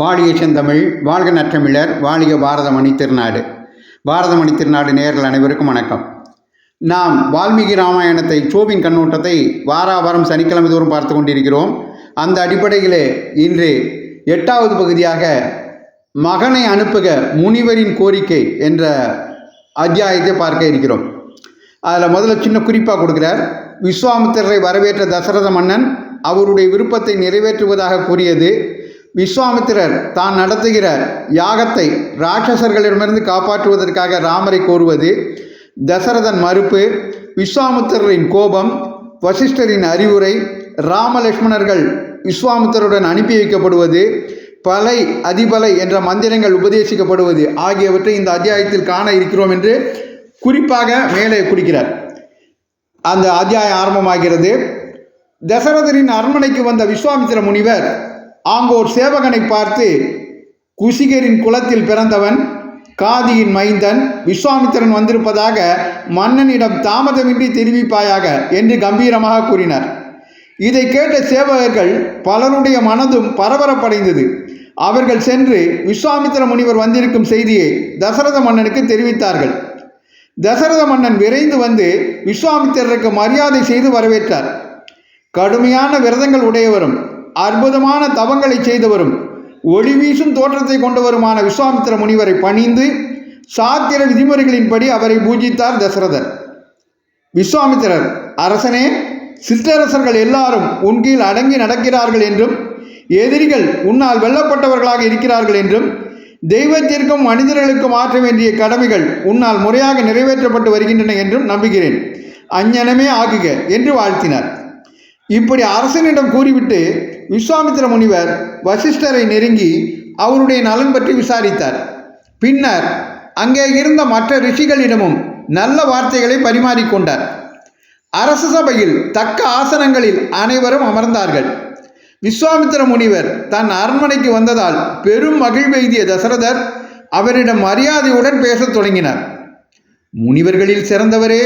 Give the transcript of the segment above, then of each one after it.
வாழிய செந்தமிழ் வாழ்க நற்றமிழர் வாழிய பாரதமணி திருநாடு. பாரதமணி திருநாடு நேரில் அனைவருக்கும் வணக்கம். நாம் வால்மீகி ராமாயணத்தை சோபின் கண்ணோட்டத்தை வாரா வாரம் சனிக்கிழமை தோறும் பார்த்து கொண்டிருக்கிறோம். அந்த அடிப்படையிலே இன்று எட்டாவது பகுதியாக மகனை அனுப்புக முனிவரின் கோரிக்கை என்ற அத்தியாயத்தை பார்க்க இருக்கிறோம். அதில் முதல்ல சின்ன குறிப்பாக கொடுக்குறார். விஸ்வாமித்திரரை வரவேற்ற தசரத மன்னன் அவருடைய விருப்பத்தை நிறைவேற்றுவதாக கூறியது விஸ்வாமித்திரர் தான் நடத்துகிற யாகத்தை ராட்சசர்களிடமிருந்து காப்பாற்றுவதற்காக ராமரை கோருவது தசரதன் மறுப்பு விஸ்வாமித்திரரின் கோபம் வசிஷ்டரின் அறிவுரை ராமலட்சுமணர்கள் விஸ்வாமித்தருடன் அனுப்பி வைக்கப்படுவது பலை அதிபலை என்ற மந்திரங்கள் உபதேசிக்கப்படுவது ஆகியவற்றை இந்த அத்தியாயத்தில் காண இருக்கிறோம் என்று குறிப்பாக மேலே குறிக்கிறார். அந்த அத்தியாயம் ஆரம்பமாகிறது. தசரதரின் அரண்மனைக்கு வந்த விஸ்வாமித்திர முனிவர் ஆங்கோர் சேவகனை பார்த்து குசிகரின் குலத்தில் பிறந்தவன் காதியின் மைந்தன் விஸ்வாமித்திரன் வந்திருப்பதாக மன்னனிடம் தாமதமின்றி தெரிவிப்பாயாக என்று கம்பீரமாக கூறினார். இதை கேட்ட சேவகர்கள் பலருடைய மனதும் பரபரப்படைந்தது. அவர்கள் சென்று விஸ்வாமித்திர முனிவர் வந்திருக்கும் செய்தியை தசரத மன்னனுக்கு தெரிவித்தார்கள். தசரத மன்னன் விரைந்து வந்து விஸ்வாமித்திரருக்கு மரியாதை செய்து வரவேற்றார். கடுமையான விரதங்கள் உடையவரும் அற்புதமான தவங்களை செய்தவரும் ஒளி வீசும் தோற்றத்தை கொண்டவருமான விஸ்வாமித்திர முனிவரை பணிந்து சாத்திர விதிமுறைகளின்படி அவரை பூஜித்தார் தசரதர். விஸ்வாமித்திரர் அரசனே சிற்றரசர்கள் எல்லாரும் உன் கீழ் அடங்கி நடக்கிறார்கள் என்றும் எதிரிகள் உன்னால் வெல்லப்பட்டவர்களாக இருக்கிறார்கள் என்றும் தெய்வத்திற்கும் மனிதர்களுக்கும் ஆற்ற வேண்டிய கடமைகள் உன்னால் முறையாக நிறைவேற்றப்பட்டு வருகின்றன என்றும் நம்புகிறேன். அஞ்ஞனமே ஆகுக என்று வாழ்த்தினார். இப்படி அரசனிடம் கூறிவிட்டு விஸ்வாமித்திர முனிவர் வசிஷ்டரை நெருங்கி அவருடைய நலன் பற்றி விசாரித்தார். பின்னர் அங்கே இருந்த மற்ற ரிஷிகளிடமும் நல்ல வார்த்தைகளை பரிமாறிக்கொண்டார் அரச சபையில் தக்க ஆசனங்களில் அனைவரும் அமர்ந்தார்கள். விஸ்வாமித்திர முனிவர் தன் அரண்மனைக்கு வந்ததால் பெரும் மகிழ்வெய்திய தசரதர் அவரிடம் மரியாதையுடன் பேசத் தொடங்கினார். முனிவர்களில் சிறந்தவரே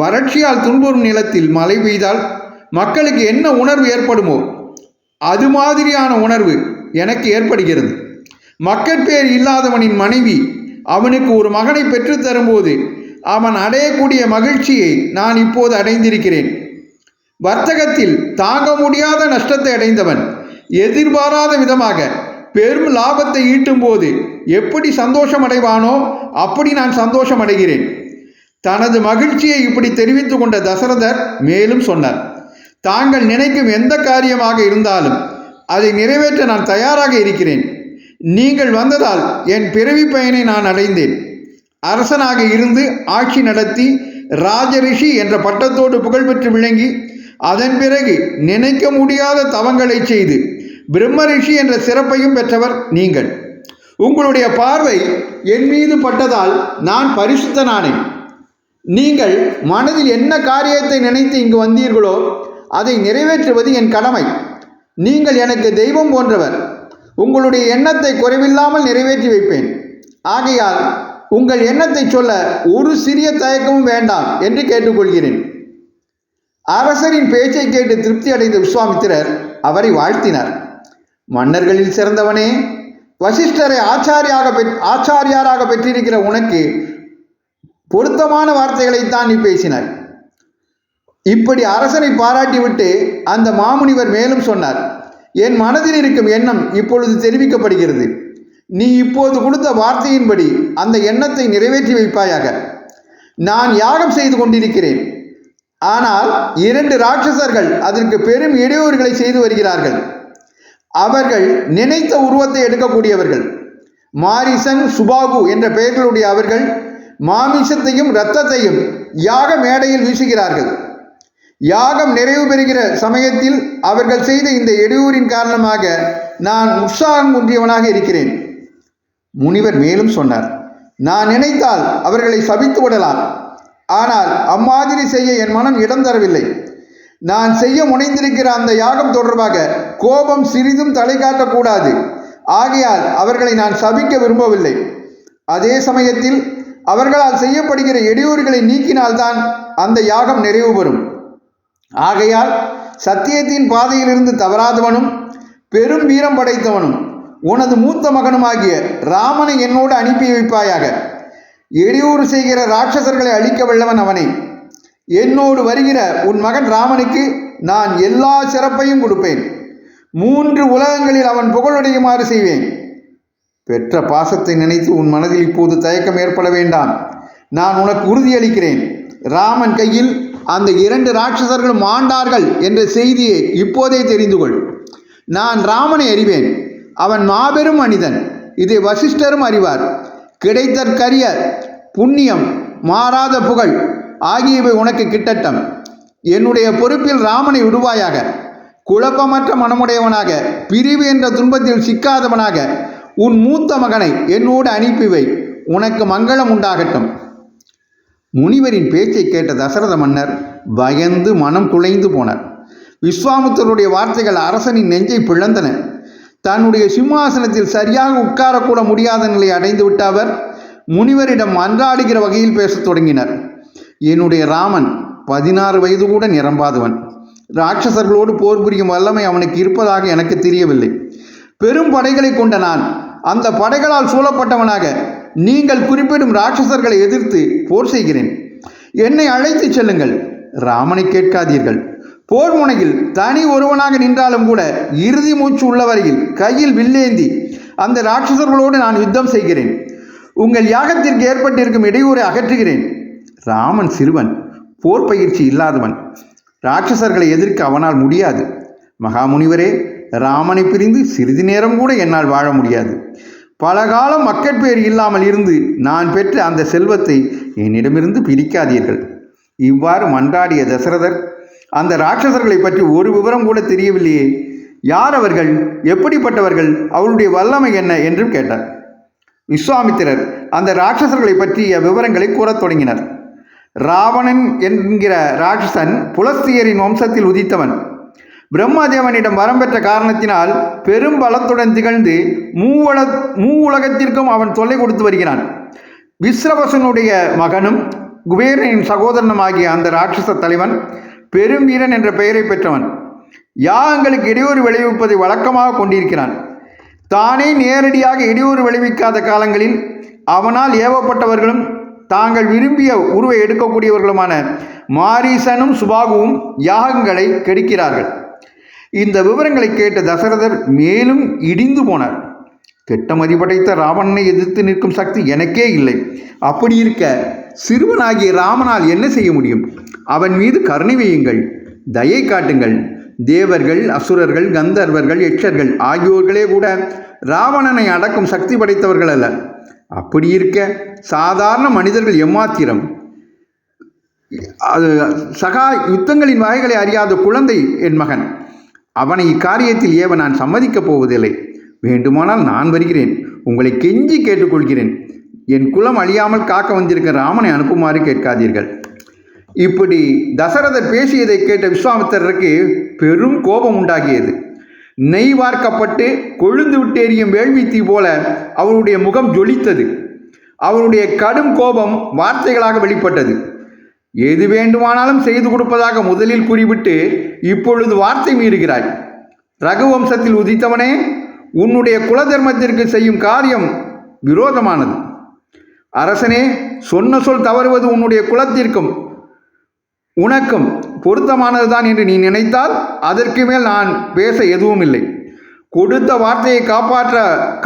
வறட்சியால் துன்புறும் நிலத்தில் மழை பெய்தால் மக்களுக்கு என்ன உணர்வு ஏற்படுமோ அது மாதிரியான உணர்வு எனக்கு ஏற்படுகிறது. மக்கட்பேர் இல்லாதவனின் மனைவி அவனுக்கு ஒரு மகனை பெற்றுத் தரும்போது அவன் அடையக்கூடிய மகிழ்ச்சியை நான் இப்போது அடைந்திருக்கிறேன். வர்த்தகத்தில் தாங்க முடியாத நஷ்டத்தை அடைந்தவன் எதிர்பாராத விதமாக பெரும் லாபத்தை ஈட்டும் போது எப்படி சந்தோஷம் அடைவானோ அப்படி நான் சந்தோஷம் அடைகிறேன் தனது மகிழ்ச்சியை இப்படி தெரிவித்து கொண்ட தசரதர் மேலும் சொன்னார் தாங்கள் நினைக்கும் எந்த காரியமாக இருந்தாலும் அதை நிறைவேற்ற நான் தயாராக இருக்கிறேன். நீங்கள் வந்ததால் என் பிறவி பயனை நான் அடைந்தேன். அரசனாக இருந்து ஆட்சி நடத்தி ராஜரிஷி என்ற பட்டத்தோடு புகழ்பெற்று விளங்கி அதன் பிறகு நினைக்க முடியாத தவங்களை செய்து பிரம்ம ரிஷி என்ற சிறப்பையும் பெற்றவர் நீங்கள். உங்களுடைய பார்வை என் மீது பட்டதால் நான் பரிசுத்தனானேன். நீங்கள் மனதில் என்ன காரியத்தை நினைத்து இங்கு வந்தீர்களோ அதை நிறைவேற்றுவது என் கடமை. நீங்கள் எனக்கு தெய்வம் போன்றவர். உங்களுடைய எண்ணத்தை குறைவில்லாமல் நிறைவேற்றி வைப்பேன். ஆகையால் உங்கள் எண்ணத்தை சொல்ல ஒரு சிறிய தயக்கமும் வேண்டாம் என்று கேட்டுக்கொள்கிறேன். அரசரின் பேச்சை கேட்டு திருப்தி அடைந்த விஸ்வாமித்திரர் அவரை வாழ்த்தினார். மன்னர்களில் சிறந்தவனே. வசிஷ்டரை ஆச்சாரியாக பெற் ஆச்சாரியாராக பெற்றிருக்கிற உனக்கு பொருத்தமான வார்த்தைகளைத்தான் நீ பேசினார் இப்படி அரசனை பாராட்டிவிட்டு அந்த மாமுனிவர் மேலும் சொன்னார் என் மனதில் இருக்கும் எண்ணம் இப்பொழுது தெரிவிக்கப்படுகிறது. நீ இப்போது கொடுத்த வார்த்தையின்படி அந்த எண்ணத்தை நிறைவேற்றி வைப்பாயாக. நான் யாகம் செய்து கொண்டிருக்கிறேன். ஆனால் இரண்டு ராட்சசர்கள் அதற்கு பெரும் இடையூறுகளை செய்து வருகிறார்கள். அவர்கள் நினைத்த உருவத்தை எடுக்கக்கூடியவர்கள். மாரிசன் சுபாகு என்ற பெயர்களுடைய அவர்கள் மாமிசத்தையும் இரத்தத்தையும் யாக மேடையில் வீசுகிறார்கள். யாகம் நிறைவு பெறுகிற சமயத்தில் அவர்கள் செய்த இந்த இடையூறின் காரணமாக நான் உற்சாகம் குன்றியவனாக இருக்கிறேன். முனிவர் மேலும் சொன்னார் நான் நினைத்தால் அவர்களை சபித்து விடலாம். ஆனால் அம்மாதிரி செய்ய என் மனம் இடம் தரவில்லை. நான் செய்ய முனைந்திருக்கிற அந்த யாகம் தொடர்பாக கோபம் சிறிதும் தலை காட்டக்கூடாது. ஆகையால் அவர்களை நான் சபிக்க விரும்பவில்லை. அதே சமயத்தில் அவர்களால் செய்யப்படுகிற இடையூறுகளை நீக்கினால்தான் அந்த யாகம் நிறைவு பெறும். ஆகையால் சத்தியத்தின் பாதையிலிருந்து தவறாதவனும் பெரும் வீரம் படைத்தவனும் உனது மூத்த மகனுமாகிய ராமனை என்னோடு அனுப்பி வைப்பாயாக. இடையூறு செய்கிற ராட்சசர்களை அழிக்க வல்லவன் அவனை. என்னோடு வருகிற உன் மகன் ராமனுக்கு நான் எல்லா சிறப்பையும் கொடுப்பேன். மூன்று உலகங்களில் அவன் புகழடையுமாறு செய்வேன். பெற்ற பாசத்தை நினைத்து உன் மனதில் இப்போது தயக்கம் ஏற்பட வேண்டாம். நான் உனக்கு உறுதியளிக்கிறேன். ராமன் கையில் அந்த இரண்டு ராட்சசர்களும் ஆண்டார்கள் என்ற செய்தியை இப்போதே தெரிந்து கொள். நான் ராமனை அறிவேன். அவன் மாபெரும் மனிதன். இதை வசிஷ்டரும் அறிவார். கிடைத்தற்கரிய புண்ணியம் மாறாத புகழ் ஆகியவை உனக்கு கிட்டட்டம். என்னுடைய பொறுப்பில் ராமனை விடுவாயாக. குழப்பமற்ற மனமுடையவனாக. பிரிவு என்ற துன்பத்தில் சிக்காதவனாக. உன் மூத்த மகனை என்னோடு அனுப்பி வை. உனக்கு மங்களம் உண்டாகட்டும். முனிவரின் பேச்சை கேட்ட தசரத மன்னர் பயந்து மனம் குலைந்து போனார். விஸ்வாமித்தருடைய வார்த்தைகள் அரசனின் நெஞ்சை பிளந்தன. தன்னுடைய சிம்மாசனத்தில் சரியாக உட்காரக்கூட முடியாத நிலை அடைந்து விட்டவர் முனிவரிடம் மன்றாடுகிற வகையில் பேசத் தொடங்கினர். என்னுடைய ராமன் பதினாறு வயது கூட நிரம்பாதவன். ராட்சசர்களோடு போர் புரியும் வல்லமை அவனுக்கு இருப்பதாக எனக்கு தெரியவில்லை. பெரும் படைகளை கொண்ட நான் அந்த படைகளால் சூழப்பட்டவனாக நீங்கள் குறிப்பிடும் ராட்சசர்களை எதிர்த்து போர் செய்கிறேன். என்னை அழைத்து செல்லுங்கள். ராமனை கேட்காதீர்கள். போர் முனையில் தனி ஒருவனாக நின்றாலும் கூட இறுதி மூச்சு உள்ளவரையில் கையில் வில்லேந்தி அந்த ராட்சசர்களோடு நான் யுத்தம் செய்கிறேன். உங்கள் யாகத்திற்கு ஏற்பட்டிருக்கும் இடையூறை அகற்றுகிறேன். ராமன் சிறுவன் போர் பயிற்சி இல்லாதவன். ராட்சசர்களை எதிர்க்க அவனால் முடியாது. மகாமுனிவரே ராமனை பிரிந்து சிறிது நேரம் கூட என்னால் வாழ முடியாது. பல காலம் மக்கட்பேறு இல்லாமல் இருந்து நான் பெற்ற அந்த செல்வத்தை என்னிடமிருந்து பிரிக்காதீர்கள். இவ்வாறு மன்றாடிய தசரதர் அந்த ராட்சசர்களை பற்றி ஒரு விவரம் கூட தெரியவில்லையே. யார் அவர்கள்? எப்படிப்பட்டவர்கள்? அவருடைய வல்லமை என்ன? என்றும் கேட்டார். விஸ்வாமித்திரர் அந்த ராட்சசர்களை பற்றிய விவரங்களை கூறத் தொடங்கினர். ராவணன் என்கிற ராட்சசன் புலஸ்தியரின் வம்சத்தில் உதித்தவன். பிரம்மதேவனிடம் வரம் பெற்ற காரணத்தினால் பெரும் பலத்துடன் திகழ்ந்து மூவல மூவுலகத்திற்கும் அவன் தொல்லை கொடுத்து வருகிறான். விஸ்ரவசனுடைய மகனும் குபேரனின் சகோதரனுமாகிய அந்த ராட்சச தலைவன் பெரும் வீரன் என்ற பெயரை பெற்றவன். யாகங்களுக்கு இடையூறு விளைவிப்பதை வழக்கமாக கொண்டிருக்கிறான். தானே நேரடியாக இடையூறு விளைவிக்காத காலங்களில் அவனால் ஏவப்பட்டவர்களும் தாங்கள் விரும்பிய உருவை எடுக்கக்கூடியவர்களுமான மாரீசனும் சுபாகுவும் யாகங்களை கெடுக்கிறார்கள். இந்த விவரங்களை கேட்ட தசரதர் மேலும் இடிந்து போனார். கெட்ட மதிப்படைத்த ராவணனை எதிர்த்து நிற்கும் சக்தி எனக்கே இல்லை. அப்படி இருக்க சிறுவனாகிய ராமனால் என்ன செய்ய முடியும்? அவன் மீது கருணை வையுங்கள் தயை காட்டுங்கள். தேவர்கள் அசுரர்கள் கந்தர்வர்கள் எட்சர்கள் ஆகியோர்களே கூட ராவணனை அடக்கும் சக்தி படைத்தவர்கள் அல்ல. அப்படி இருக்க சாதாரண மனிதர்கள் எம்மாத்திரம்? அது சகா யுத்தங்களின் வகைகளை அறியாத குழந்தை என் மகன். அவனை இக்காரியத்தில் ஏவ நான் சம்மதிக்கப் போவதில்லை. வேண்டுமானால் நான் வருகிறேன். உங்களை கெஞ்சி கேட்டுக்கொள்கிறேன். என் குலம் அழியாமல் காக்க வந்திருக்க ராமனை அனுப்புமாறு கேட்காதீர்கள். இப்படி தசரதர் பேசியதை கேட்ட விஸ்வாமித்திரருக்கு பெரும் கோபம் உண்டாகியது. நெய் வார்க்கப்பட்டு கொழுந்து விட்டேறியும் வேள்வி தீ போல அவருடைய முகம் ஜொலித்தது. அவருடைய கடும் கோபம் வார்த்தைகளாக வெளிப்பட்டது. எது வேண்டுமானாலும் செய்து கொடுப்பதாக முதலில் கூறிவிட்டு இப்பொழுது வார்த்தை மீறுகிறாய். ரகுவம்சத்தில் உதித்தவனே உன்னுடைய குலதர்மத்திற்கு செய்யும் காரியம் விரோதமானது. அரசனே சொன்ன சொல் தவறுவது உன்னுடைய குலத்திற்கும் உனக்கும் பொருத்தமானதுதான் என்று நீ நினைத்தால் அதற்கு மேல் நான் பேச எதுவும் இல்லை கொடுத்த வார்த்தையை காப்பாற்ற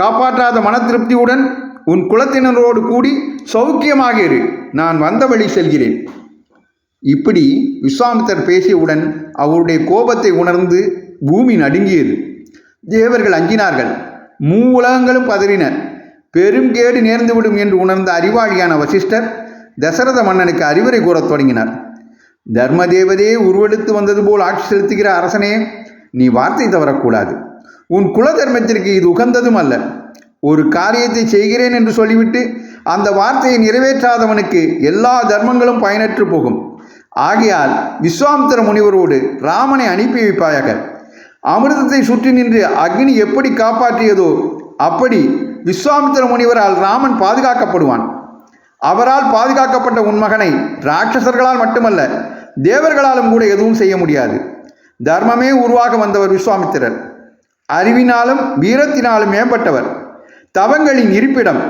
காப்பாற்றாத மன திருப்தியுடன் உன் குலத்தினரோடு கூடி சௌக்கியமாக இரு. நான் வந்த வழி செல்கிறேன். இப்படி விஸ்வாமித்தர் பேசியவுடன் அவருடைய கோபத்தை உணர்ந்து பூமி நடுங்கியது. தேவர்கள் அஞ்சினார்கள். மூ உலகங்களும் பதறின. பெரும் கேடு நேர்ந்துவிடும் என்று உணர்ந்த அறிவாளியான வசிஷ்டர் தசரத மன்னனுக்கு அறிவுரை கூறத் தொடங்கினார். தர்மதேவதே உருவெடுத்து வந்தது போல் ஆட்சி செலுத்துகிற அரசனே நீ வார்த்தை தவறக்கூடாது. உன் குல தர்மத்திற்கு இது உகந்ததும் அல்ல. ஒரு காரியத்தை செய்கிறேன் என்று சொல்லிவிட்டு அந்த வார்த்தையை நிறைவேற்றாதவனுக்கு எல்லா தர்மங்களும் பயனற்று போகும். ஆகையால் விஸ்வாமித்திர முனிவரோடு ராமனை அனுப்பி வைப்பாயாக. அமிர்தத்தை சுற்றி நின்று அக்னி எப்படி காப்பாற்றியதோ அப்படி விஸ்வாமித்திர முனிவரால் ராமன் பாதுகாக்கப்படுவான். அவரால் பாதுகாக்கப்பட்ட உன் மகனை ராட்சசர்களால் மட்டுமல்ல தேவர்களாலும் கூட எதுவும் செய்ய முடியாது. தர்மமே உருவாக வந்தவர் விஸ்வாமித்திரர். அறிவினாலும் வீரத்தினாலும் மேம்பட்டவர். தவங்களின் இருப்பிடம்.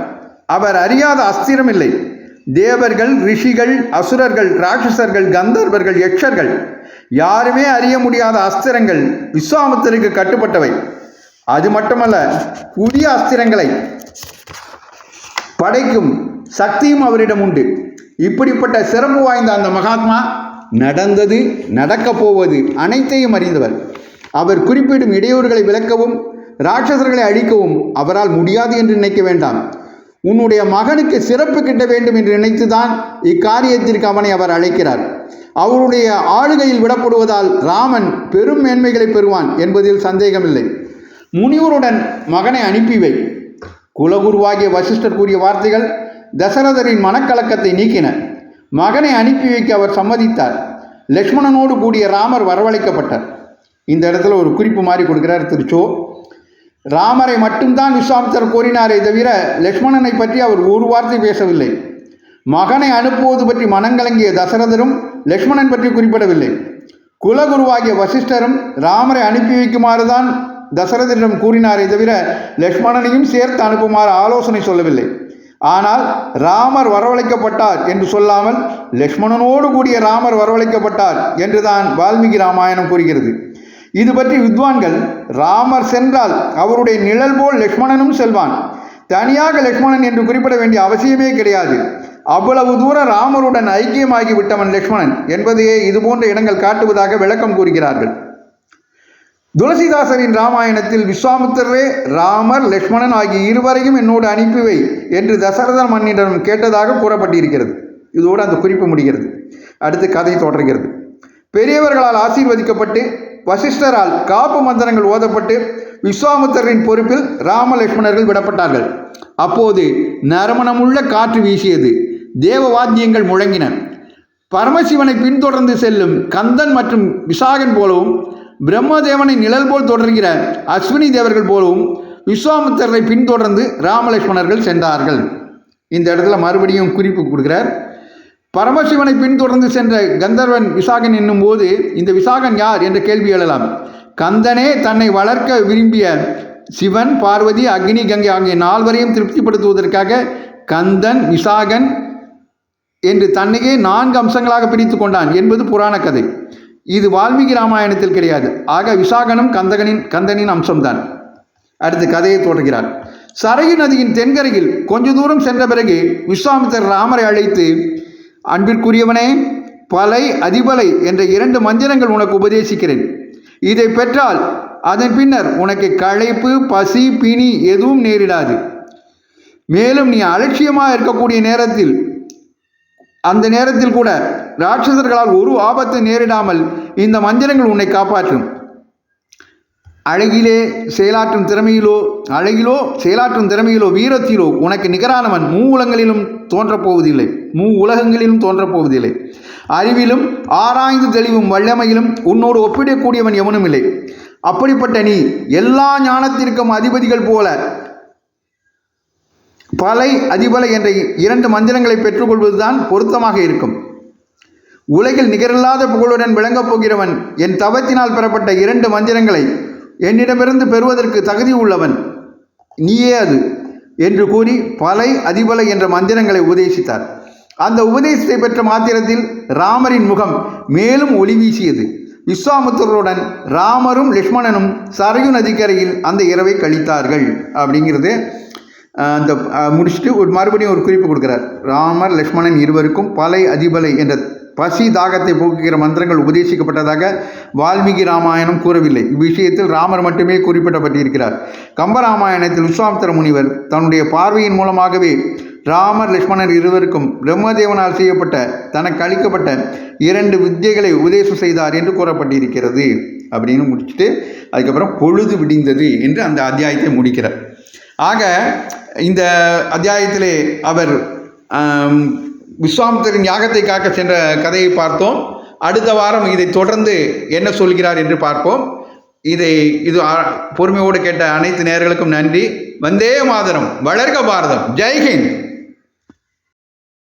அவர் அறியாத அஸ்திரம் இல்லை தேவர்கள் ரிஷிகள் அசுரர்கள் ராட்சசர்கள் கந்தர்வர்கள் யக்ஷர்கள் யாருமே அறிய முடியாத அஸ்திரங்கள் விஸ்வாமத்திற்கு கட்டுப்பட்டவை. அது மட்டுமல்ல புதிய அஸ்திரங்களை படைக்கும் சக்தியும் அவரிடம் உண்டு. இப்படிப்பட்ட சிறப்பு வாய்ந்த அந்த மகாத்மா நடந்தது நடக்கப் போவது அனைத்தையும் அறிந்தவர். அவர் குறிப்பிடும் இடையூறுகளை விளக்கவும் ராட்சசர்களை அழிக்கவும் அவரால் முடியாது என்று நினைக்க வேண்டாம். உன்னுடைய மகனுக்கு சிறப்பு கிட்ட வேண்டும் என்று நினைத்துதான் இக்காரியத்திற்கு அவனை அவர் அழைக்கிறார். அவருடைய ஆளுகையில் விடப்படுவதால் ராமன் பெரும் மேன்மைகளை பெறுவான் என்பதில் சந்தேகமில்லை. முனிவருடன் மகனை அனுப்பிவை குலகுருவாகிய வசிஷ்டர் கூறிய வார்த்தைகள் தசரதரின் மனக்கலக்கத்தை நீக்கின. மகனை அனுப்பி வைக்க அவர் சம்மதித்தார். லக்ஷ்மணனோடு கூடிய ராமர் வரவழைக்கப்பட்டார். இந்த இடத்துல ஒரு குறிப்பு மாறி கொடுக்கிறார் திருச்சோ ராமரை மட்டும்தான் விஸ்வாமித்தர் கூறினாரே தவிர லக்ஷ்மணனை பற்றி அவர் ஒரு வார்த்தை பேசவில்லை. மகனை அனுப்புவது பற்றி மனங்கலங்கிய தசரதரும் லக்ஷ்மணன் பற்றி குறிப்பிடவில்லை. குலகுருவாகிய வசிஷ்டரும் ராமரை அனுப்பி வைக்குமாறுதான் தசரதரிடம் கூறினாரே தவிர லக்ஷ்மணனையும் சேர்த்து அனுப்புமாறு ஆலோசனை சொல்லவில்லை. ஆனால் ராமர் வரவழைக்கப்பட்டார் என்று சொல்லாமல் லக்ஷ்மணனோடு கூடிய ராமர் வரவழைக்கப்பட்டார் என்றுதான் வால்மீகி ராமாயணம் கூறுகிறது. இது பற்றி வித்வான்கள் ராமர் சென்றால் அவருடைய நிழல் போல் லக்ஷ்மணனும் செல்வான். தனியாக லக்ஷ்மணன் என்று குறிப்பிட வேண்டிய அவசியமே கிடையாது. அவ்வளவு தூரம் ராமருடன் ஐக்கியமாகி விட்டவன் லக்ஷ்மணன் என்பதையே இதுபோன்ற இடங்கள் காட்டுவதாக விளக்கம் கூறுகிறார்கள். துளசிதாசரின் ராமாயணத்தில் விஸ்வாமித்திரரே ராமர் லக்ஷ்மணன் ஆகிய இருவரையும் என்னோடு அனுப்பிவை என்று தசரத மன்னிடம் கேட்டதாக கூறப்பட்டிருக்கிறது. இதோடு அந்த குறிப்பு முடிகிறது. அடுத்து கதை தொடர்கிறது. பெரியவர்களால் ஆசீர்வதிக்கப்பட்டு வசிஷ்டரால் காப்பு மந்திரங்கள் ஓதப்பட்டு விஸ்வாமித்திரரின் பொறுப்பில் ராமலட்சுமணர்கள் விடப்பட்டார்கள். அப்போது நறுமணமுள்ள காற்று வீசியது. தேவ வாத்தியங்கள் முழங்கின. பரமசிவனை பின்தொடர்ந்து செல்லும் கந்தன் மற்றும் விசாகன் போலவும் பிரம்மதேவனை நிழல் போல் தொடர்கிற அஸ்வினி தேவர்கள் போலவும் விஸ்வாமித்திரரை பின்தொடர்ந்து ராமலட்சுமணர்கள் சென்றார்கள். இந்த இடத்துல மறுபடியும் குறிப்பு கொடுக்கிறார். பரமசிவனை பின்தொடர்ந்து சென்ற கந்தர்வன் விசாகன் என்னும் போது இந்த விசாகன் யார்? என்ற கேள்வி எழலாம். கந்தனே தன்னை வளர்க்க விரும்பிய சிவன் பார்வதி அக்னி கங்கை ஆகிய நால்வரையும் திருப்திப்படுத்துவதற்காக கந்தன் விசாகன் என்று தன்னையே நான்கு அம்சங்களாக பிரித்து கொண்டான் என்பது புராண கதை. இது வால்மீகி ராமாயணத்தில் கிடையாது. ஆக விசாகனும் கந்தகனின் கந்தனின் அம்சம்தான். அடுத்து கதையை தொடர்கிறார் சரயு நதியின் தென்கரையில் கொஞ்ச தூரம் சென்ற பிறகு விஸ்வாமித்தர் ராமரை அழைத்து அன்பிற்குரியவனே பலை அதிபலை என்ற இரண்டு மந்திரங்கள் உனக்கு உபதேசிக்கிறேன். இதை பெற்றால் அதன் பின்னர் உனக்கு களைப்பு பசி பிணி எதுவும் நேரிடாது. மேலும் நீ அலட்சியமாக இருக்கக்கூடிய நேரத்தில் அந்த நேரத்தில் கூட ராட்சசர்களால் ஒரு ஆபத்து நேரிடாமல் இந்த மந்திரங்கள் உன்னை காப்பாற்றும். அழகிலே செயலாற்றும் திறமையிலோ அழகிலோ செயலாற்றும் திறமையிலோ வீரத்திலோ உனக்கு நிகரானவன் மூ உலகங்களிலும் தோன்றப்போவதில்லை. மூ உலகங்களிலும் தோன்றப்போவதில்லை. அறிவிலும் ஆராய்ந்து தெளிவும் வல்லமையிலும் உன்னோடு ஒப்பிடக்கூடியவன் எவனும் இல்லை அப்படிப்பட்ட நீ எல்லா ஞானத்திற்கும் அதிபதிகள் போல பலை அதிபலை என்ற இரண்டு மந்திரங்களை பெற்றுக்கொள்வதுதான் பொருத்தமாக இருக்கும். உலகில் நிகரில்லாத புகழுடன் விளங்கப் போகிறவன் என் தவத்தினால் பெறப்பட்ட இரண்டு மந்திரங்களை என்னிடமிருந்து பெறுவதற்கு தகுதி உள்ளவன். நீயே அது என்று கூறி பலை அதிபலை என்ற மந்திரங்களை உபதேசித்தார். அந்த உபதேசத்தை பெற்ற மாத்திரத்தில் ராமரின் முகம் மேலும் ஒளி வீசியது. விஸ்வாமுத்தருடன் ராமரும் லக்ஷ்மணனும் சரையு நதிக்கரையில் அந்த இரவை கழித்தார்கள் அப்படிங்கிறது அந்த முடிச்சுட்டு ஒரு மறுபடியும் ஒரு குறிப்பு கொடுக்கிறார். ராமர் லக்ஷ்மணன் இருவருக்கும் பலை அதிபலை என்ற பசி தாகத்தை போக்குகிற மந்திரங்கள் உபதேசிக்கப்பட்டதாக வால்மீகி ராமாயணம் கூறவில்லை. இவ்விஷயத்தில் ராமர் மட்டுமே குறிப்பிடப்பட்டிருக்கிறார். கம்பராமாயணத்தில் விஸ்வாமித்திர முனிவர் தன்னுடைய பார்வையின் மூலமாகவே ராமர் லட்சுமணர் இருவருக்கும் பிரம்மதேவனால் செய்யப்பட்ட தனக்கு அளிக்கப்பட்ட இரண்டு வித்தியைகளை உபதேசம் செய்தார் என்று கூறப்பட்டிருக்கிறது. அப்படின்னு முடிச்சுட்டு அதுக்கப்புறம் பொழுது விடிந்தது என்று அந்த அத்தியாயத்தை முடிக்கிறார். ஆக இந்த அத்தியாயத்திலே அவர் விஸ்வாமித்திரன் யாகத்தை காக்க சென்ற கதையை பார்த்தோம். அடுத்த வாரம் இதை தொடர்ந்து என்ன சொல்கிறார் என்று பார்ப்போம். இதை இது பொறுமையோடு கேட்ட அனைத்து நேர்களுக்கும் நன்றி. வந்தே மாதரம். வளர்க பாரதம். ஜெய்ஹிந்த்